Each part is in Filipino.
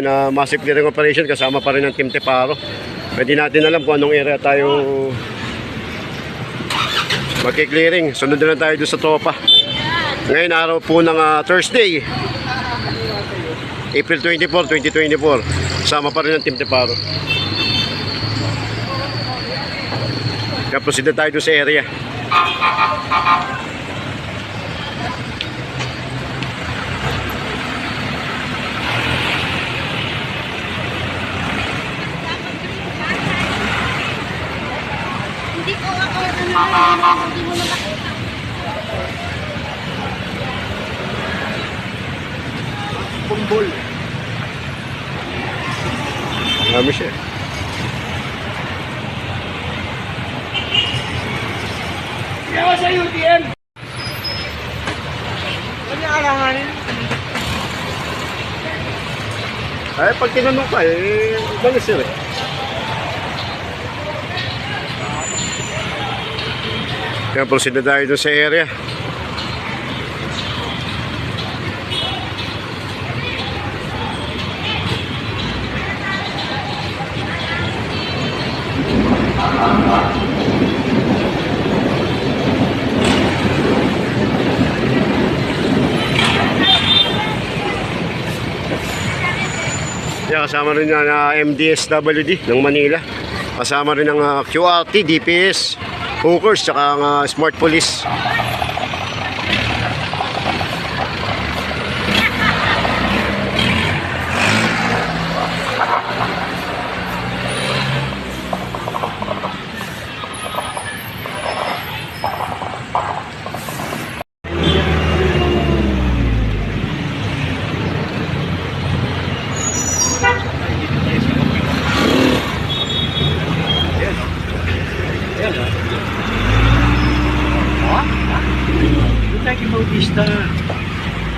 Ngayon, na massive clearing operation kasama pa rin ng Team Teparo. Pwede natin alam kung anong area tayo magki-clearing. Sunod na tayo doon sa tropa. Ngayon, araw po ng ah, Thursday. April 24, 2024. Kasama pa rin ng Team Teparo. Kaya proceed na tayo sa area. Bumbol. Marami siya. Yawa sa UTM! Yung alanganin? Ay, pag tinanong ka, eh, ibang sir eh. Kaya proceed na tayo sa area. Yeah, kasama rin na MDSWD ng Manila. Kasama rin ng ah, QRT, DPS, Hookers, tsaka ah, Smart Police. Bautista.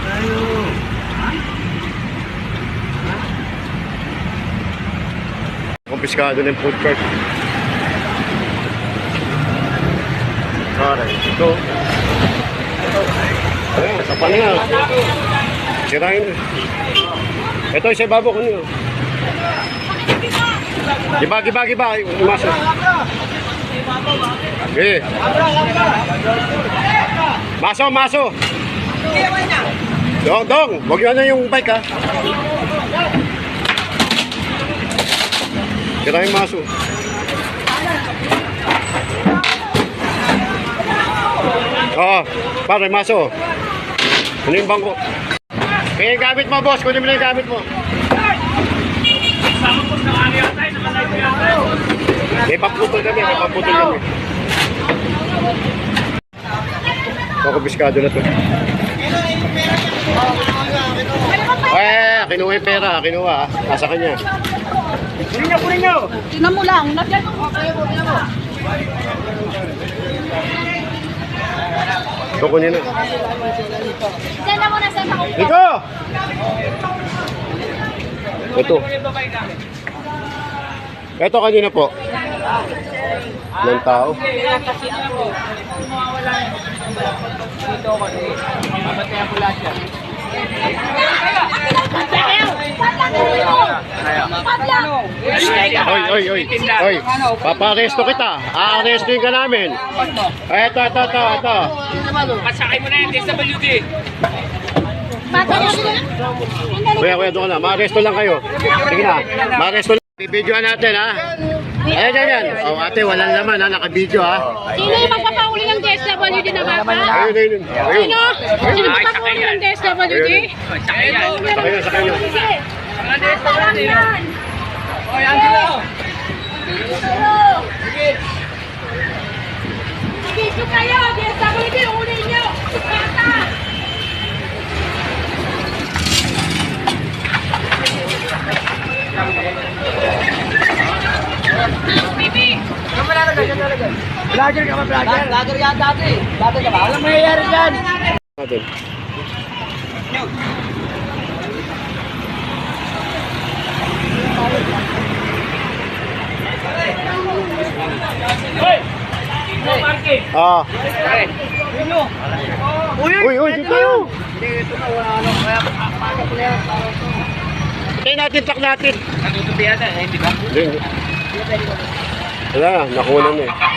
Tayo. Kumpiskado ng food cart. Alright, ito. Ayan, sa paninga. Sirain. Ito, isa babo ko niyo. Giba, giba, giba. Umaso. Eh. Maso, maso. Dong, dong. Huwag yun na yung bike ha. Tira yung maso. Oo, pare, maso. Ano yung bangko? Kaya yung gamit mo, boss. Kunin mo na yung gamit mo. May paputol kami, may paputol kami. Ako biskado na to. Eh, kinuha yung pera, kinuha. Nasa kanya. Kunin niyo, kunin niyo! Tingnan mo lang, nagyan mo. Ito kunin na. Diyan na muna sa mga Iko! Ito. Ito kanina po. Ng tao. Kasi ako, dito ako eh. Babatayan ko lahat yan. Oy, oy, oy. Oy, paparesto kita. Aarestuin ka namin. Ito, ito, ito, ito. Pasakay mo na yung DSWD. Kuya, kuya, doon na. Maaresto lang kayo. Sige na. Maaresto lang. Bibidyoan natin, ha? Ayan, ayan, ayan. Oh, ate, walang laman, ha? Nakabidyo, ha? Sino yung magpapauli ng DSWD na bata? Ayun, ayun. Ayun. Sino? Sino magpapauli ng DSWD? Sakay yan. Sakay na, sakay na. Mga DSWD. Oy, Angelo! Dito kayo, DSWD, uli nyo! Bata! Bibi! Vlogger ka ba, vlogger? Vlogger yan dati. Vlogger ka ba? Walang mayayari dyan. Natin. Ah. Uy, Uy, uy, dito tayo. Hindi, ito na, wala ano. Kaya, ko na yan? Ito Patayin natin, truck natin. Natutupi yata, eh, di ba? Hindi. Wala, nakunan eh.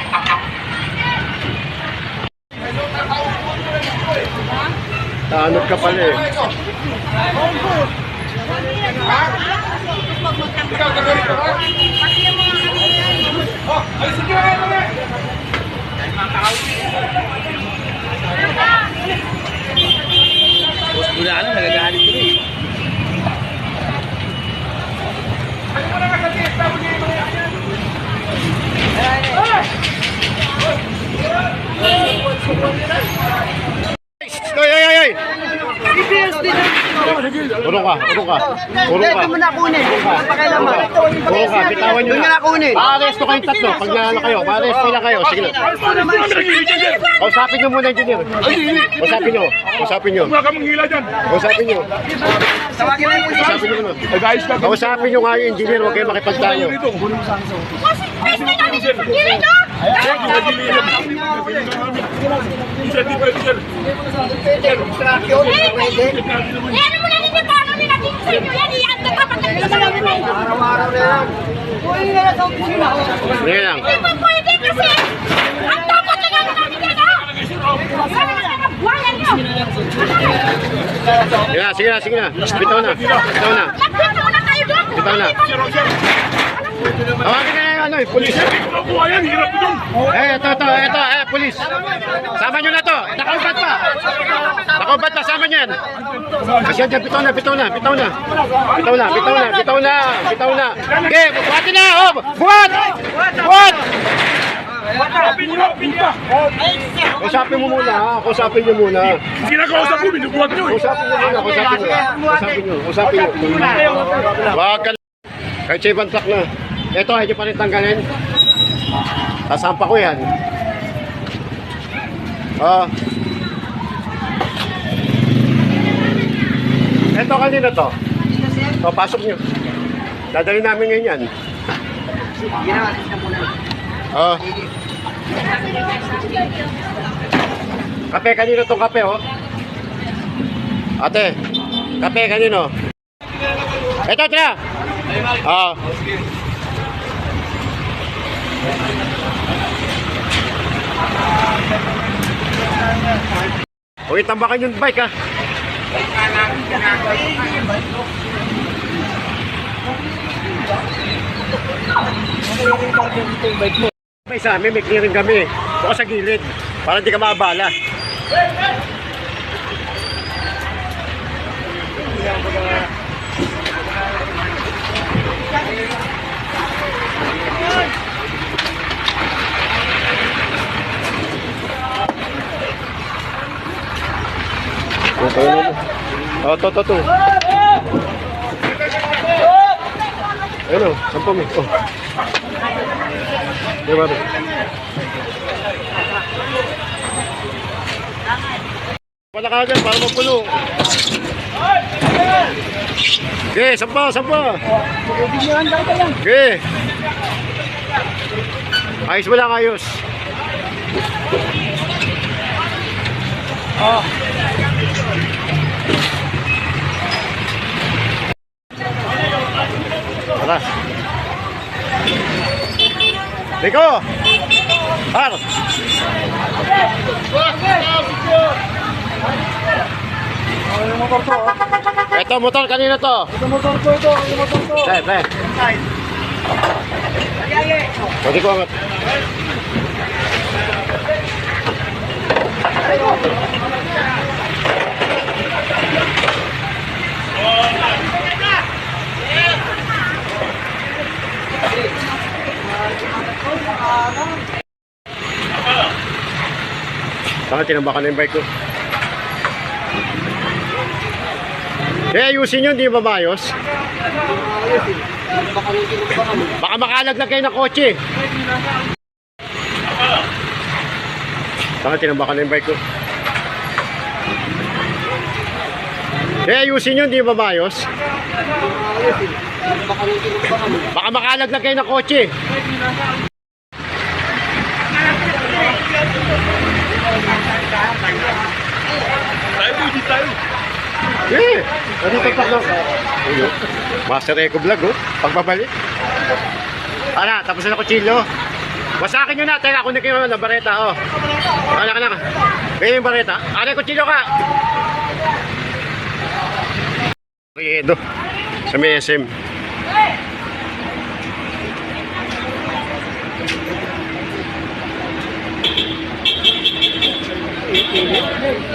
Tanod ka pala eh. Boss Bulano, nagagalit ko eh. Oy, oy, oy, oy! Urong ka, urong ka. Urong ka. Mo na kunin. Ang pakialaman. Urong ka, bitawan nyo Doon na. na kunin. Paaresto kayong tatlo. Pag naano kayo, paaresto na kayo. Sige na. Kausapin nyo muna, engineer. Kausapin nyo. Kausapin nyo. Huwag ka manghila dyan. Kausapin nyo. Tawagin mo yung. Kausapin nyo. Kausapin nyo nga yung engineer. Huwag kayo makipagtayo. Kasi pwede namin oh! Ano mo lang hindi paano nilaging sa inyo yan? Iyan na kapag nagkita lang naman. Araw-araw na yan. Kunin na lang sa kunin ako. Sige lang. Hindi pa pwede kasi ang dapat na namin namin yan, oh! Sabi na mga buhayan nyo! Sige na, sige na, sige na. Bitaw na. Bitaw na. Mo na! Bitaw na. Tawagin na ano eh, pulis. Eh, ito, ito, ito, eh, pulis. Sama nyo na to. Nakaubat pa. Nakaubat pa, sama nyo yan. Kasi yan, bitaw na, bitaw na, bitaw na. Bitaw na, bitaw na, bitaw na, bitaw na. Okay, buhatin na, oh, buhat! Buhat! Kausapin mo muna, ha? Kausapin nyo muna. Ginagawa ko, binubuhat nyo eh. Kausapin nyo muna, kausapin nyo. Kausapin nyo, kausapin nyo. Wag ka Kahit sa ibang truck na. Ito, hindi pa rin tanggalin. Sasampa ko yan. Oh. Ito kanina to. So, pasok nyo. Dadali namin ngayon yan. Oh. Kape kanino tong kape oh? Ate, kape kanino? Ito, tira. Ah. Uy, tambakan yung bike ah. May sa amin, may clearing kami. Buka sa gilid. Para hindi ka maabala. Ito, ito, ito. Oh, to, to, to. Ayun o, sampo mo. Oh. Di ba? Wala ka agad para mapulo. Okay, sampa, sampa. Okay. Ayos mo lang, ayos. Tara. Rico! Par! Ito, motor kanina to. Ito, motor ko ito. Ito, motor ko. Pre, pre. Pwede ko angat. Saka tinambakan na yung bike ko. Eh, ayusin nyo, hindi ba maayos? Baka makalaglag kayo ng kotse. Saka tinambakan na yung bike ko. Eh, ayusin nyo, hindi ba maayos? Baka makalaglag kayo ng kotse. Tayo. Eh, nandito pa lang. Ayun. Master Eco Vlog, oh. Pagbabalik. Ana, tapos na kutsilyo. Wasakin nyo na. Teka, kunin ko yung ano, bareta, oh. Ana ka na ka. Kaya yung bareta. Ana, kutsilyo ka. Riedo. Sa may SM. Baka naman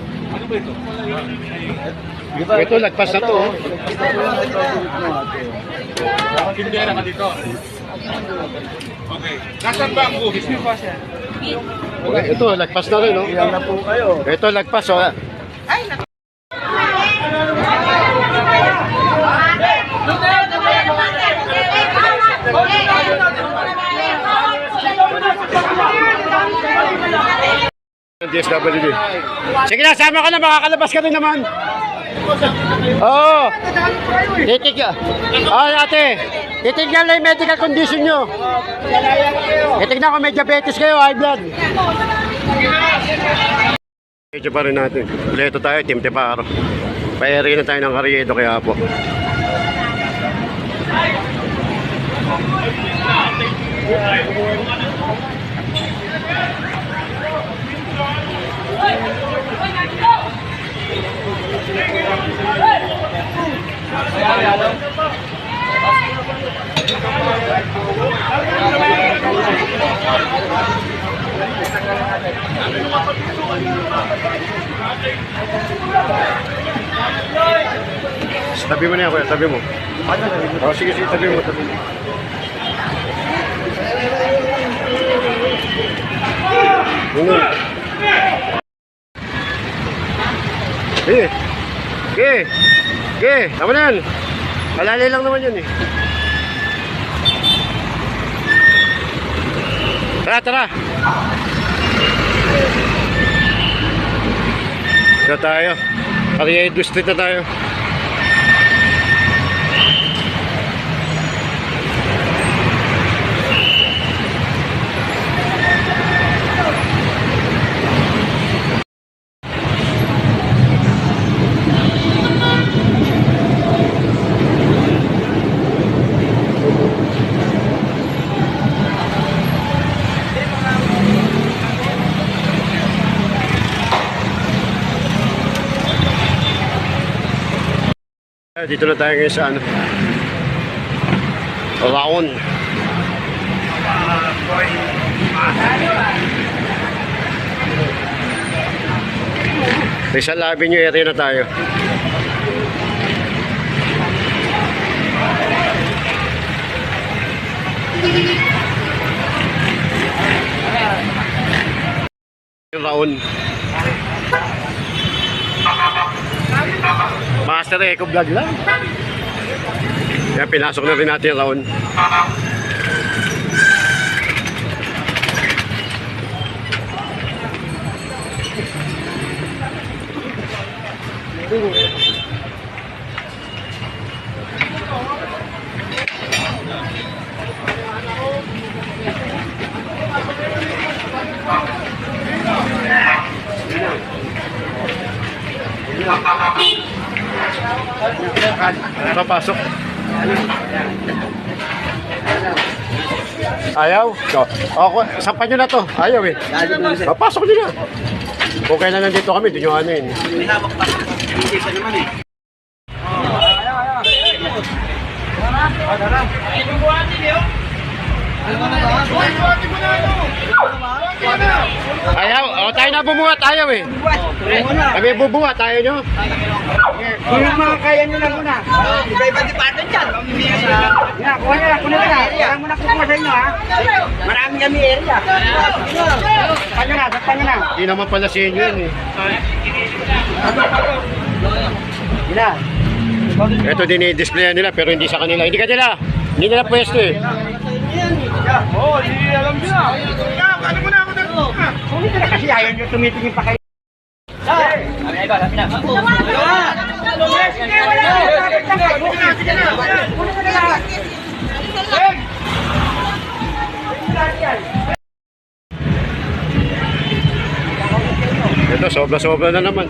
Ito, lagpas na to. oh. Tindera ka dito. Okay. Nasaan ba ang buhis? Okay, ito, lagpas na rin, no? Ilang na po kayo. Ito, lagpas, oh. DSWD. Sige na, sama ka na, makakalabas ka rin naman. Oo. Oh, titig, oh, ate, titignan lang yung medical condition nyo. Titignan ko may diabetes kayo, high blood. Medyo pa rin natin. Uleto tayo, Team Teparo. Pa-area na tayo ng Carriedo kaya po. Tabi mo na yan, kuya. Tabi mo. Oh, sige, sige. Tabi mo, tabi mo. Ganun. Eh. Eh. Eh. Tama na yan. Malalay lang naman yan eh. Tara, tara. Ito tayo. Carriedo Street na tayo. Dito na tayo ngayon sa ano. Raon. Rizal Avenue area na tayo. Raon. Master Eco Vlog lang. Kaya pinasok na rin natin yung round. Papasok. Ayaw? So, ako, sampan nyo na to. Ayaw eh. Papasok nyo na. Okay na nandito kami, doon yung ano yun. Ayaw, o tayo na bumuhat, ayaw eh. Kami bubuhat, ayaw nyo. Kung yung mga kaya nyo lang muna. Iba-iba department yan. Yan, kuha nyo lang, kuha nyo lang. Wala mo na kukuha sa inyo, ha? Marami kami area. Nyo na, sakpan nyo na. Hindi naman pala sa inyo yun eh. Na. Ito din i-display nila pero hindi sa kanila. Hindi kanila. Hindi nila pwesto eh. Kasi ayaw nyo tumitingin pa kayo. Ito, sobra-sobra na naman.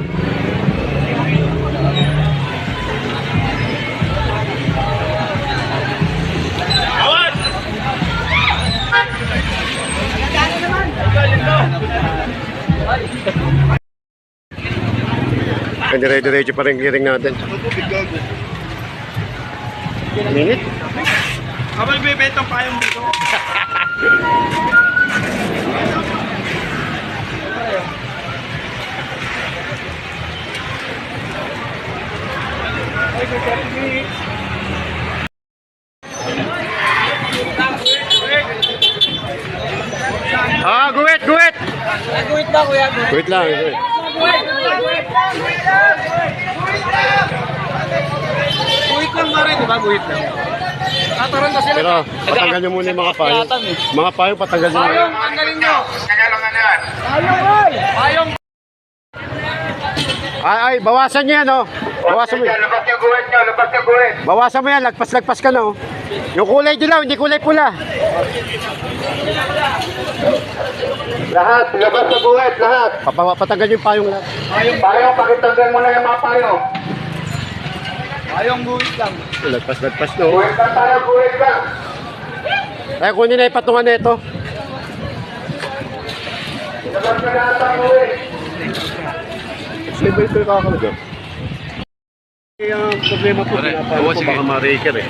Ay, dire-diretso pa rin clearing natin. Minute? Habang bibentang payong dito. Ah, guwit, guwit! Guhit ba kuya? Guwit lang, guwit. Guhit lang rin, di ba? Guhit lang. Tataranta sila. Pero patanggal nyo muna yung mga payo. Mga payo, patanggal nyo. Payong, tanggalin nyo. Payong. Ay, ay, bawasan nyo yan, oh. Bawasan mo yan. Labas yung guwit nyo, labas yung guwit. Bawasan mo yan, lagpas-lagpas ka na, oh. Yung kulay dilaw, hindi kulay pula. Lahat, labas yung guwit, lahat. Papa, patanggal nyo yung payong lahat. Payong, pakitanggal mo na yung mga payo. Payong guhit lang. Lagpas-lagpas na, oh. Guwit lang tayo, guwit lang. Ay, kunin na yung patungan na ito. Labas na lahat ang guwit. Sino ba ito yung kakakalog? Kaya ang problema po, pinapano po baka ma-raker eh.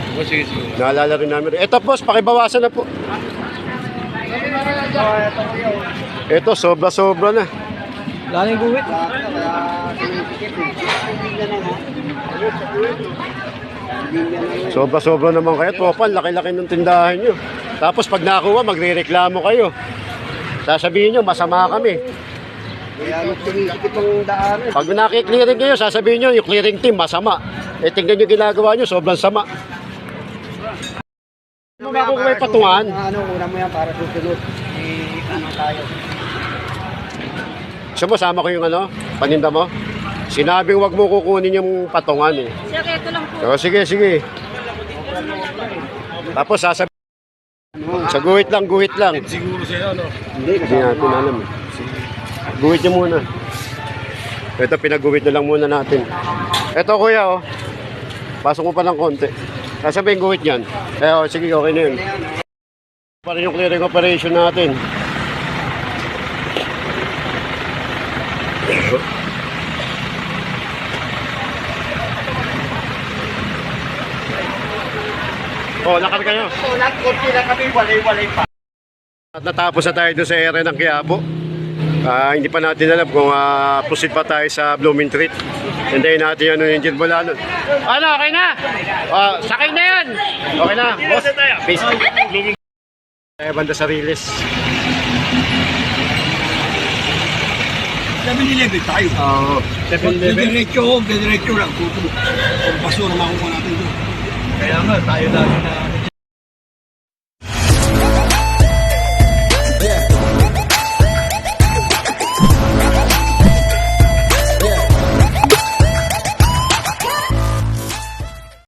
Naalala rin namin. Ito boss, pakibawasan na po. Ito, sobra-sobra na. Laling guhit. Sobra-sobra naman kayo. Topan, laki-laki ng tindahan nyo. Tapos pag nakuha, magre-reklamo kayo. Sasabihin nyo, masama kami. Pag nakiklearing kayo, sasabihin nyo, yung clearing team, masama. Eh, tingnan nyo ginagawa nyo, sobrang sama. Ano ba kung may patungan? Ano, una mo yan para susunod. Ano tayo. Mo, sama ko yung ano, paninda mo? Sinabing wag mo kukunin yung patungan eh. Sir, ito lang po. So, sige, sige. Tapos sasabihin, sa guhit lang, guhit lang. Siguro sa'yo, ano? Hindi, hindi natin alam eh. Guhit niyo muna. Ito, pinaguhit na lang muna natin. Ito, kuya, oh. Pasok mo pa ng konti. Sasabihin guhit yan. Eh, oh, sige, okay na yun. Pa rin yung clearing operation natin. Oh, lakad kayo. So, lahat konti lang kami, walay-walay pa. At natapos na tayo doon sa area ng Quiapo. Ah, hindi pa natin alam kung ah, proceed pa tayo sa Blooming Treat. Hintayin natin ano yung engine mula nun. Ano, okay na? Ah, sakay na yan! Okay na, boss. Peace. Tayo banda sa Riles. Sabi nila, tayo. Oo. Diretso, diretso lang. Kung basura makuha natin doon. Kaya nga, tayo lagi na